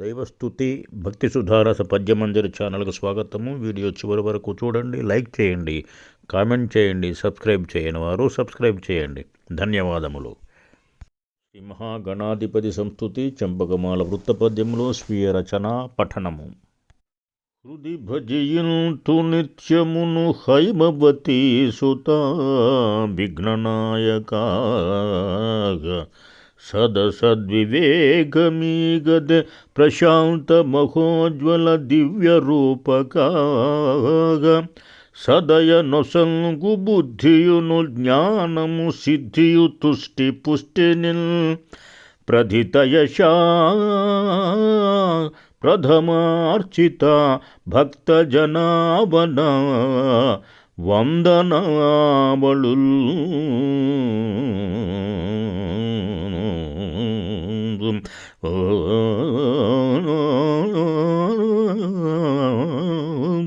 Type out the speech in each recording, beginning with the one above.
దైవస్థుతి భక్తి సుధారస పద్యమంజరి ఛానల్కు స్వాగతము. వీడియో చివరి వరకు చూడండి లైక్ చేయండి కామెంట్ చేయండి సబ్స్క్రైబ్ చేయని వారు సబ్స్క్రైబ్ చేయండి. ధన్యవాదములు. సింహగణాధిపతి మహాగణాధిపతి సంస్థుతి చంపకమాల వృత్తపద్యములో స్వీయ రచన పఠనము. హృది భజయింతు నిత్యమును హైమవతి సుత విఘ్ననాయక సదసద్వివేకమీగద ప్రశాంత మహోజ్వల దివ్య రూపకాగ సదయ నొసంగు బుద్ధియును జ్ఞానము సిద్ధియు తుష్టి పుష్టినిల్ ప్రధితయశా ప్రథమార్చిత భక్తజనావన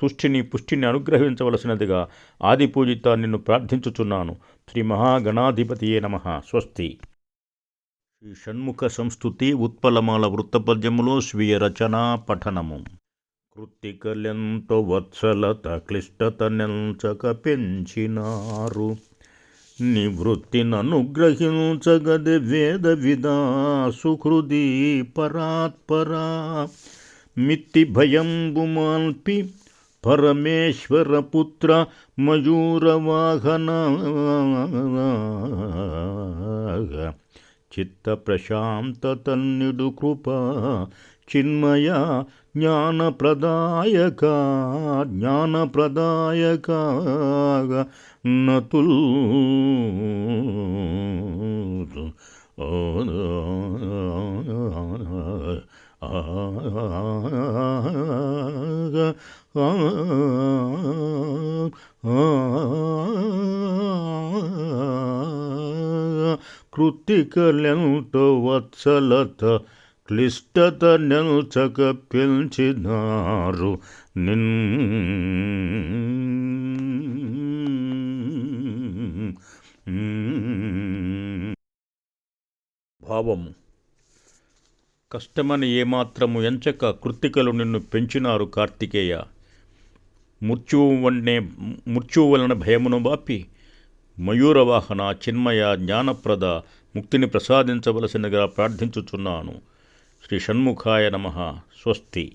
తుష్టిని పుష్టిని అనుగ్రహించవలసినదిగా ఆది పూజిత నిన్ను ప్రార్థించుచున్నాను. శ్రీ మహాగణాధిపతియే నమ. స్వస్తి. శ్రీ షణ్ముఖ సంస్థుతి ఉత్పలమాల వృత్తపద్యములో స్వీయ రచనా పఠనము. కృత్తికలెంతో వత్సలత క్లిష్టత నెంచక పెంచినారు నివృత్తిననుగ్రహించగది వేద విదా సుహృది పరాత్పరా మిత్తి భయంబు ಪರಮೇಶ್ವರಪುತ್ರ ಮಯೂರವಾಹನ ಚಿತ್ತಪ್ರಶಾಂತತನ್ನಿಡು ಕೃಪಾ ಚಿನ್ಮಯ ಜ್ಞಾನಪ್ರದಾಯಕ ಜ್ಞಾನಪ್ರದಾಯಕ ನತುಲ್ ಆ జ్ఞానప్రదాయక వత్సలత క్లిష్టత నెల్చక పెంచినారు నిన్. భావము. కష్టమని ఏమాత్రము ఎంచక కృత్తికలు నిన్ను పెంచినారు కార్తికేయ. మృత్యువు వన్నే మృత్యువు వలన భయమును బాపి. మయూరవాహన చిన్మయ జ్ఞానప్రద ముక్తిని ప్రసాదించవలసినగా ప్రార్థించుచున్నాను. శ్రీ షణ్ముఖాయ నమ. స్వస్తి.